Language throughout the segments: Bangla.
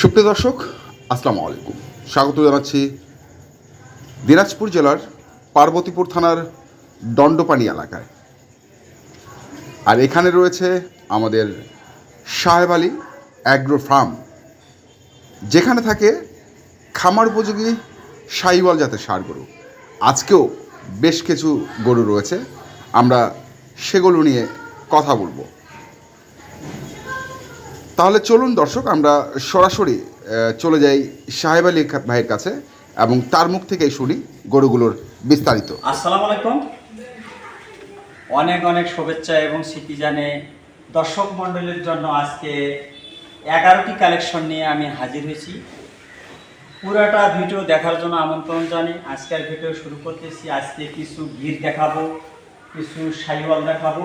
সুপ্রিয় দর্শক, আসসালামু আলাইকুম। স্বাগত জানাচ্ছি দিনাজপুর জেলার পার্বতীপুর থানার দণ্ডপানি এলাকায়। আর এখানে রয়েছে আমাদের সাহেব আলী অ্যাগ্রো ফার্ম যেখানে থাকে খামার উপযোগী সাইওয়াল জাতের সার গরু। আজকেও বেশ কিছু গরু রয়েছে। আমরা সেগুলো নিয়ে কথা বলব। তাহলে চলুন দর্শক, আমরা সরাসরি চলে যাই সাহেব আলী ভাইয়ের কাছে এবং তার মুখ থেকেই শুনি গরুগুলোর বিস্তারিত। আসসালামু আলাইকুম। অনেক অনেক শুভেচ্ছা এবং স্মৃতি জানে দর্শক মণ্ডলীর জন্য আজকে এগারোটি কালেকশন নিয়ে আমি হাজির হয়েছি। পুরাটা ভিডিও দেখার জন্য আমন্ত্রণ জানি। আজকের ভিডিও শুরু করতেছি। আজকে কিছু গির দেখাবো, কিছু সাইওয়াল দেখাবো,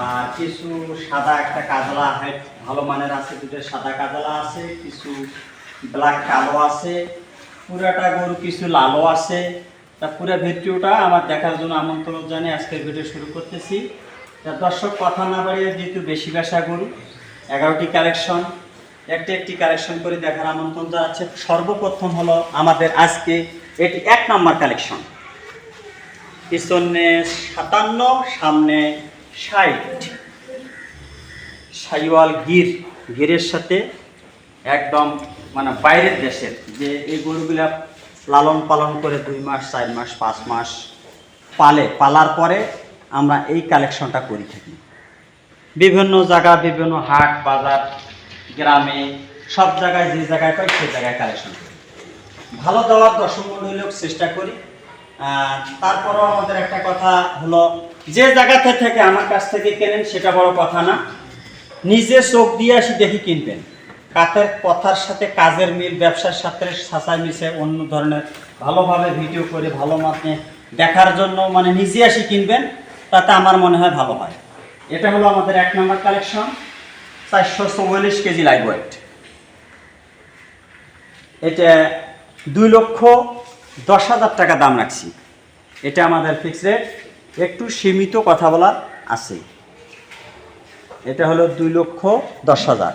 আর কিছু সাদা একটা কাজলা হাইট ভালো মানের আছে, দুটো সাদা কাজলা আছে, কিছু ব্ল্যাক কালো আছে, পুরাটা গরু, কিছু লালও আছে। তা পুরো ভিডিওটা আমার দেখার জন্য আমন্ত্রণ জানিয়ে আজকের ভিডিও শুরু করতেছি। তা দর্শক, কথা না বাড়িয়ে যেহেতু বেশি বেশা গরু, এগারোটি কালেকশন একটি একটি কালেকশন করে দেখার আমন্ত্রণ জানাচ্ছে। সর্বপ্রথম হলো আমাদের আজকে এটি এক নম্বর কালেকশন পিছনে সাতান্ন, সামনে ষাট। সাইওয়াল গির গিরের সাথে একদম মানে বাইরের দেশের, যে এই গরুগুলা লালন পালন করে দুই মাস, চার মাস, পাঁচ মাস পালে, পালার পরে আমরা এই কালেকশনটা করে থাকি। বিভিন্ন জায়গা, বিভিন্ন হাট, বাজার, গ্রামে, সব জায়গায়, যে জায়গায় পাই সেই জায়গায় কালেকশন করি। ভালো দেওয়ার দর্শক মন্ডলীর চেষ্টা করি। তারপরও আমাদের একটা কথা হলো, যে জায়গাতে থেকে আমার কাছ থেকে কেনেন সেটা বড় কথা না। নিজে চোখ দিয়ে আসি দেখি কিনবেন। কাতের কথার সাথে কাজের মিল, ব্যবসার সাথে সাঁচাই মিশে অন্য ধরনের ভালোভাবে ভিডিও করে ভালো মাপে দেখার জন্য মানে নিজে আসি কিনবেন, তাতে আমার মনে হয় ভালো হয়। এটা হলো আমাদের এক নম্বর কালেকশন, চারশো চৌয়াল্লিশ কেজি লাইভ ওয়েট এটা দুই লক্ষ দশ হাজার টাকা দাম রাখছি। এটা আমাদের ফিক্স রেট একটু সীমিত কথা বলার আছে। এটা হলো দুই লক্ষ দশ হাজার।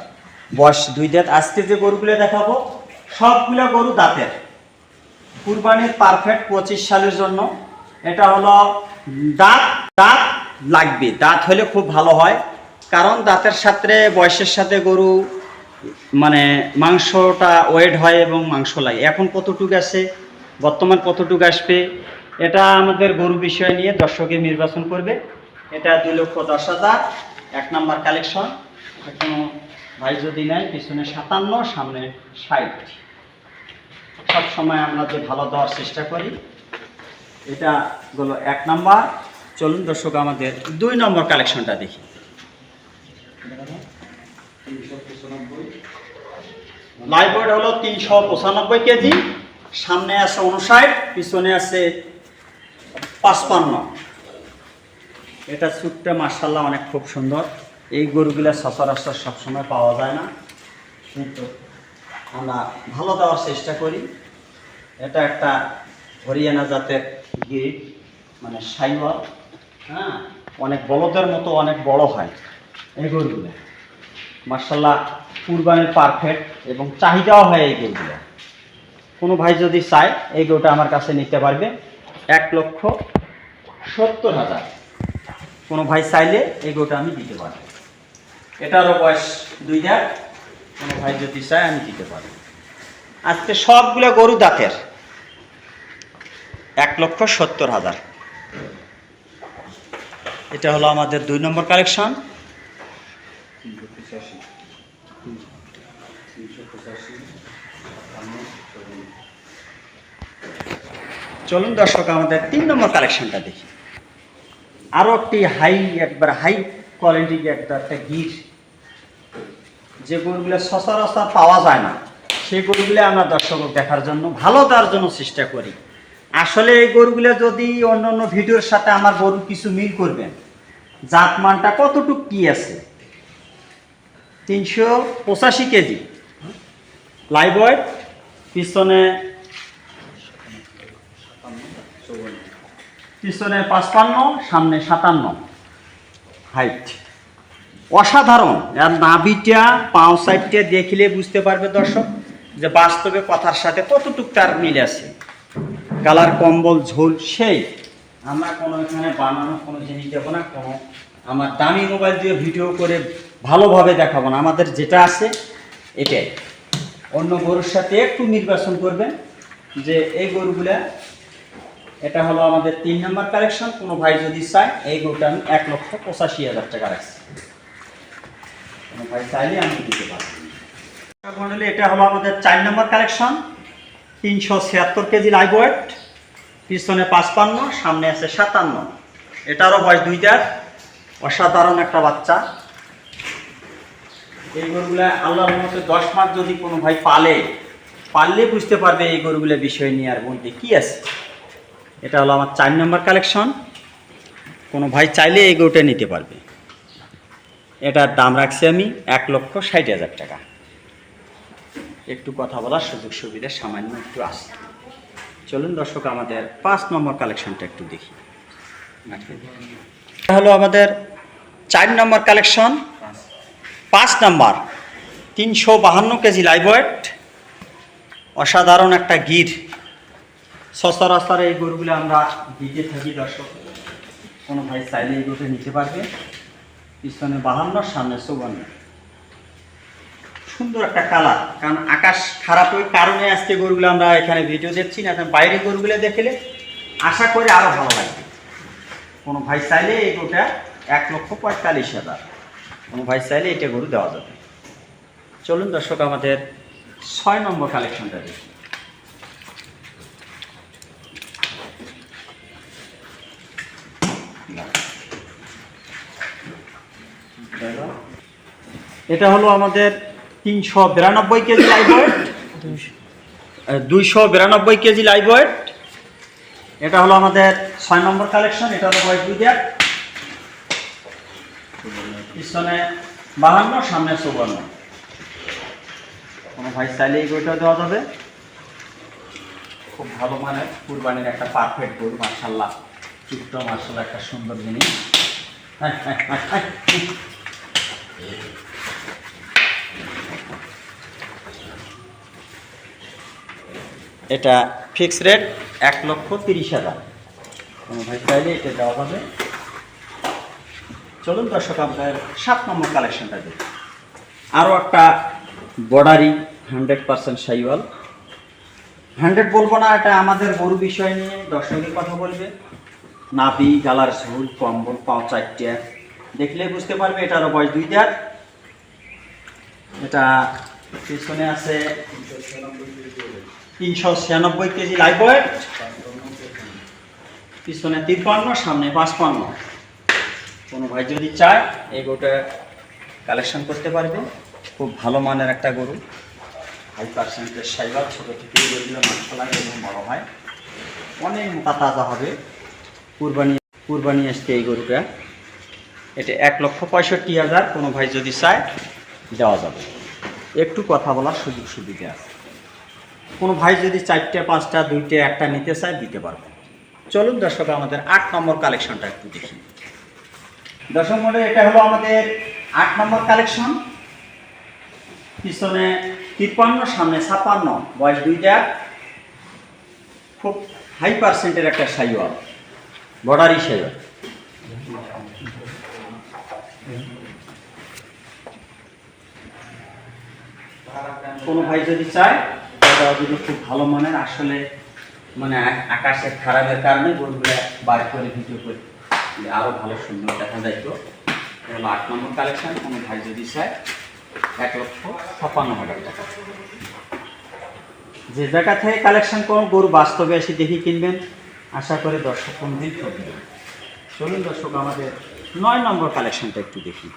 বয়স দুই দাঁত আজকে যে গরুগুলো দেখাবো, সবগুলো গরু দাঁতের। কুরবানির পারফেক্ট পঁচিশ সালের জন্য। এটা হলো দাঁত দাঁত লাগবে। দাঁত হলে খুব ভালো হয়। কারণ দাঁতের সাথে, বয়সের সাথে গরু মানে মাংসটা ওয়েট হয় এবং মাংস লাগে। এখন কতটুকু আছে? বর্তমান কতটুকু আসবে? এটা আমাদের গরু বিষয় নিয়ে দর্শকে নির্বাচন করবে। এটা দুই লক্ষ দশ হাজার। এক নাম্বার কালেকশন। কোনো ভাই যদি নেয়, পিছনে সাতান্ন, সামনে ষাট। সব সময় আমরা যে ভালো দেওয়ার চেষ্টা করি, এটা হলো এক নাম্বার। চলুন দর্শক, আমাদের দুই নম্বর কালেকশনটা দেখি। লাইভ হলো তিনশো পঁচানব্বই কেজি, সামনে আছে উনষাট পিছনে আছে পাঁচপান্ন। এটা সুটটা মার্শাল্লাহ অনেক খুব সুন্দর। এই গরুগুলা সচরাচর সবসময় পাওয়া যায় না। কিন্তু আমরা ভালো দেওয়ার চেষ্টা করি। এটা একটা হরিয়ানা জাতের গির মানে সাইওয়াল হ্যাঁ? অনেক বলদের মতো অনেক বড় হয় এই গরুগুলো। মার্শাল্লাহ কুরবানির পারফেক্ট এবং চাহিদাও হয় এই গরুগুলো। কোনো ভাই যদি চায়, এই গরুটা আমার কাছে নিতে পারবে। এক লক্ষ সত্তর হাজার। কোনো ভাই চাইলে এই গরুটা আমি দিতে পারি এটারও বয়স দুই হাজার কোনো ভাই যদি চায় আমি দিতে পারি আজকে সবগুলো গরু দাঁতের। এক লক্ষ সত্তর হাজার। এটা হলো আমাদের দুই নম্বর কালেকশন। চলুন দর্শক, আমাদের তিন নম্বর কালেকশনটা দেখি। আরও একটি হাই একবার হাই কোয়ালিটির একটা একটা গির। যে গরুগুলো সচরাচর পাওয়া যায় না, সেই গরুগুলো আমরা দর্শক দেখার জন্য, ভালো দেওয়ার জন্য চেষ্টা করি। আসলে এই গরুগুলো যদি অন্য অন্য ভিডিওর সাথে আমার গরু কিছু মিল করবেন, জাত মানটা কতটুক কি আছে? তিনশো পঁচাশি কেজি। লাইভ ওয়েট পিছনে পিছনে পাঁচপান্ন, সামনে সাতান্ন। হাইট অসাধারণ। আর নাভিটা, পাও সাইডটা দেখলে বুঝতে পারবে দর্শক যে বাস্তবে কথার সাথে কতটুক তার মিল আছে। কালার, কম্বল, ঝোল, সেই। আমরা কোনো এখানে বানানো কোনো জিনিস দেবো না, কোনো আমার দামি মোবাইল দিয়ে ভিডিও করে ভালোভাবে দেখাবো না। আমাদের যেটা আছে, এটাই। অন্য গরুর সাথে একটু নির্বাচন করবেন যে এই গরুগুলা এটা হলো আমাদের তিন নম্বর কালেকশন কোনো ভাই যদি চায় এই গরুটা আমি এক লক্ষ পঁচাশি হাজার টাকা রাখছি। কোনো ভাই চাইলে আমি দিতে পারব। মডেলে এটা হলো আমাদের চার নম্বর কালেকশন তিনশো ছিয়াত্তর কেজি লাইভ ওয়েট পিছনে পাঁচপান্ন সামনে আছে সাতান্ন। এটারও বয়স দুই দুইটার অসাধারণ একটা বাচ্চা। এই গরুগুলা আল্লাহর মতো দশ মাস যদি কোনো ভাই পালে পারলে বুঝতে পারবে এই গরুগুলা বিষয় নিয়ে আর বলতে কি আছে। এটা হলো আমার চার নম্বর কালেকশন। কোনো ভাই চাইলে এই গরুটা নিতে পারবে। এটার দাম রাখছি আমি এক লক্ষ ষাট হাজার টাকা। একটু কথা বলার সুযোগ সুবিধা সামান্য একটু আসে চলুন দর্শক, আমাদের পাঁচ নম্বর কালেকশনটা একটু দেখি। এটা হলো আমাদের চার নম্বর কালেকশন। পাঁচ নাম্বার, তিনশো বাহান্ন কেজি লাইভ অসাধারণ একটা গির। সচরাচর এই গরুগুলো আমরা দিতে থাকি, দর্শক। কোনো ভাই চাইলে এই গরুটা নিতে পারবে। পিছনে বাহান্ন, সামনে চৌবান্ন সুন্দর একটা কালার, কারণ আকাশ খারাপ ওই কারণে আজকে গরুগুলো আমরা এখানে ভিডিও দেখছি না। এখন বাইরে গরুগুলো দেখলে আশা করি আরও ভালো লাগবে। কোনো ভাই চাইলে এই গরুটা এক লক্ষ পঁয়তাল্লিশ হাজার। কোনো ভাই চাইলে এটা গরু দেওয়া যাবে। চলুন দর্শক, আমাদের ছয় নম্বর কালেকশনটা দেখি। এটা হলো আমাদের তিনশো বিরানব্বই কেজি লাইভ ওয়েট দুইশো বিরানব্বই কেজি লাইভ ওয়েট এটা হলো আমাদের ছয় নম্বর কালেকশন এটা হলো দুই দেড় পিছনে বাহান্ন, সামনে চৌবান্ন। কোনো ভাই চাইলে এই গরুটা দেওয়া যাবে। খুব ভালো মানে কুরবানির একটা পারফেক্ট গরু মার্শাল্লাহ চুপটা মার্শাল্লাহ একটা সুন্দর জিনিস। হ্যাঁ হ্যাঁ হ্যাঁ এটা ফিক্স রেট এক লক্ষ তিরিশ হাজার। কোনো ভাই চাইলে এটা দেওয়া হবে চলুন দর্শক আপনার সাত নম্বর কালেকশনটা দেখি। আরও একটা বর্ডারি হান্ড্রেড পার্সেন্ট সাইওয়াল। হান্ড্রেড বলব না, এটা আমাদের গরু বিষয় নিয়ে দর্শকের কথা বলবে। নাপি গালার ঝুল, কম্বল, পাও চারটে। দেখলে বুঝতে পারবে এটারও বয়স দুই দেড়। এটা পিছনে আছে তিনশো ছিয়ানব্বই কেজি লাইভ ওয়েট পিছনে তিপ্পান্ন, সামনে পাঁচপান্ন। কোনো ভাই যদি চায়, এই গরুটা কালেকশন করতে পারবে। খুব ভালো মানের একটা গরু। হাই পার্সেন্টের সাইবার, ছোটো থেকে গরুগুলো মাংস লাগে এবং বড় হয়। অনেক মোটা তাজা হবে। কুরবানি কুরবানি আসছে এই গরুটা। এটা এক লক্ষ পঁয়ষট্টি হাজার, কোনো ভাই যদি চায়, দেওয়া যাবে। একটু কথা বলার সুযোগ সুবিধা আছে। কোনো ভাই যদি চারটে, পাঁচটা, দুইটা, একটা নিতে চায়, দিতে পারবে। চলুন দর্শক, আমাদের আট নম্বর কালেকশনটা একটু দেখি। দর্শক মধ্যে এটা হলো আমাদের আট নম্বর কালেকশন পিছনে তিপ্পান্ন, সামনে ছাপ্পান্ন, বয়স দুইটা। খুব হাই পার্সেন্টের একটা সাইওয়াল, বর্ডারি সাইওয়াল কোনো ভাই যদি চায় যদি খুব ভালো মানের, আসলে মানে আকাশের খারাপের কারণে গরুগুলো বার করে ভিডিও করে আরও ভালো সুন্দর দেখা যাইতো হলো আট নম্বর কালেকশন কোনো ভাই যদি চায়, এক লক্ষ ছাপ্পান্ন হাজার টাকা। যে জায়গা থেকে কালেকশন করুন, গরু বাস্তবে এসে দেখি কিনবেন। আশা করে দর্শক কোনদিন ঠকবে না। চলুন দর্শক, আমাদের নয় নম্বর কালেকশনটা একটু দেখি।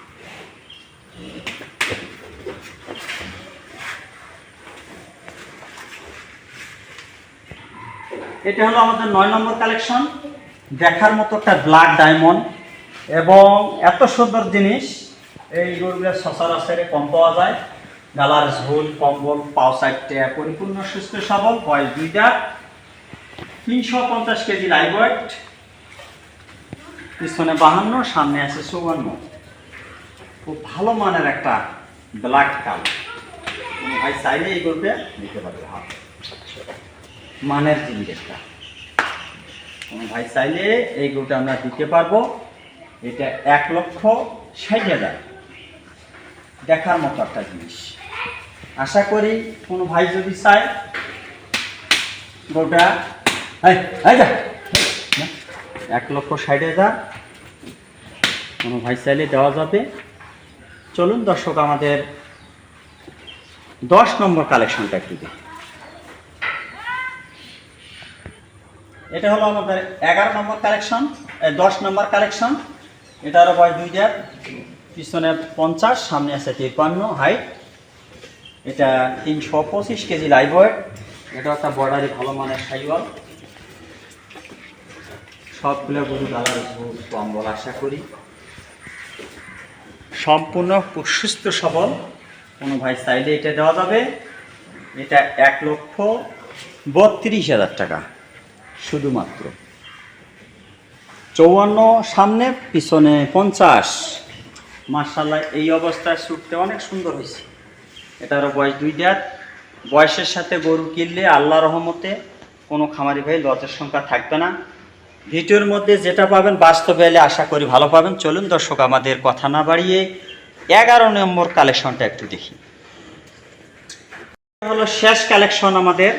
এটা হলো আমাদের নয় নম্বর কালেকশন। দেখার মতো একটা ব্ল্যাক ডায়মন্ড এবং এত সুন্দর জিনিস। এই গরুগুলো সচরাচর কম পাওয়া যায়। গালার ঝোল, কম্বল, পাও সাইডটা পরিপূর্ণ, সুস্থ, সবল, বয়স দুইটা। তিনশো পঞ্চাশ কেজি লাইভ পিছনে বাহান্ন, সামনে আছে চৌবান্ন খুব ভালো মানের একটা ব্ল্যাক কালার। ভাই চাইলে এই গরুটা নিতে পারবে হাত মানের জিনিস একটা কোনো ভাই চাইলে এই গরুটা আমরা দিতে পারব। এটা এক লক্ষ ষাট হাজার। দেখার মতো একটা জিনিস। আশা করি কোনো ভাই যদি চায়, গরুটা এক লক্ষ ষাট হাজার। কোনো ভাই চাইলে দেওয়া যাবে। চলুন দর্শক, আমাদের দশ নম্বর কালেকশনটা একটু দেখি। এটা হলো আমাদের এগারো নম্বর কালেকশন দশ নম্বর কালেকশন। এটারও বয়স দুই হাজার, পিছনে পঞ্চাশ, সামনে আছে তিপ্পান্ন হাইট এটা তিনশো পঁচিশ কেজি লাইভ এটা একটা বর্ডারি ভালো মানের সাইওয়াল। সবগুলো গরু দাদার কম্বল, আশা করি। সম্পূর্ণ সুস্থ সবল। কোনো ভাই চাইলে এটা দেওয়া যাবে। এটা এক লক্ষ বত্রিশ হাজার টাকা। শুধুমাত্র। চৌয়ান্ন, সামনে, পিছনে পঞ্চাশ। মার্শাল্লাহ এই অবস্থায় ছুটতে অনেক সুন্দর হয়েছে। এটারও বয়স দুই দাঁত। বয়সের সাথে গরু কিনলে আল্লাহ রহমতে কোনো খামারি ভাই লজের সংখ্যা থাকবে না। ভিডিওর মধ্যে যেটা পাবেন বাস্তবে এলে আশা করি ভালো পাবেন। চলুন দর্শক, আমাদের কথা না বাড়িয়ে এগারো নম্বর কালেকশনটা একটু দেখি। হলো শেষ কালেকশন আমাদের।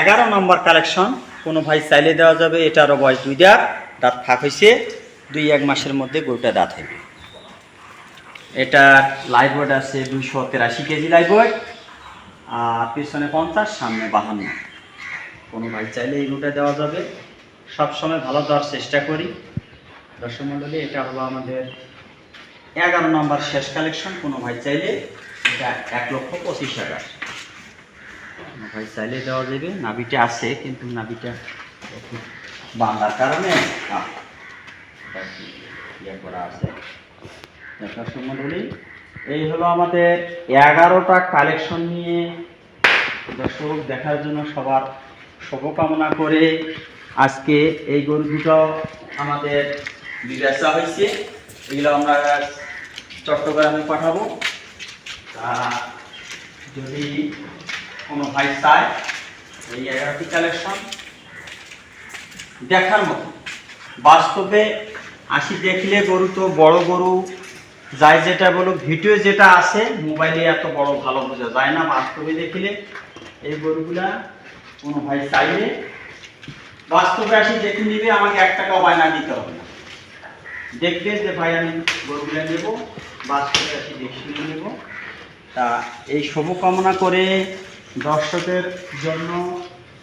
এগারো নম্বর কালেকশন। কোনো ভাই চাইলে দেওয়া যাবে এটারও বয়স দুই দাঁত দাঁত ফাঁক হয়েছে দুই এক মাসের মধ্যে গরুটা দাঁত হবে এটা লাইভ আছে দুইশো তেরাশি কেজি লাইভ আর পিছনে পঞ্চাশ, সামনে বাহান্ন। কোনো ভাই চাইলে এই গরুটা দেওয়া যাবে। সবসময় ভালো দেওয়ার চেষ্টা করি। দর্শক মণ্ডলী, এটা হলো আমাদের এগারো নম্বর শেষ কালেকশন কোনো ভাই চাইলে এটা এক লক্ষ পঁচিশ হাজার। ভাই, চাইলে দেওয়া যাবে। নাবিটা আছে, কিন্তু একটু বাঁধার কারণে ইয়ে করা আছে। সম্বন্ধে এই হলো আমাদের এগারোটা কালেকশন নিয়ে। দর্শক, দেখার জন্য সবার শুভকামনা করে আজকে এই গরু দুটো আমাদের বিবেচনা হয়েছে। এগুলো আমরা চট্টগ্রামে পাঠাবো। যদি কোনো ভাই চায় এই এগারোটি কালেকশন দেখার মতো। বাস্তবে আসি দেখলে গরু তো বড় গরু, যাই যেটা বলো, ভিডিও যেটা আছে, মোবাইলে এত বড় ভালো বোঝা যায় না। বাস্তবে দেখলে এই গরুগুলা কোনো ভাই চাইলে বাস্তবে আসি দেখে নিবে আমাকে এক টাকাও বায়না দিতে হবে না। দেখবে যে ভাই, আমি গরুগুলা নেব, বাস্তবে আসি দেখে নেব। তা এই শুভকামনা করে দর্শকের জন্য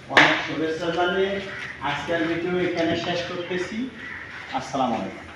অনেক শুভেচ্ছা জানিয়ে আজকের ভিডিও এখানে শেষ করতেছি। আসসালামু আলাইকুম।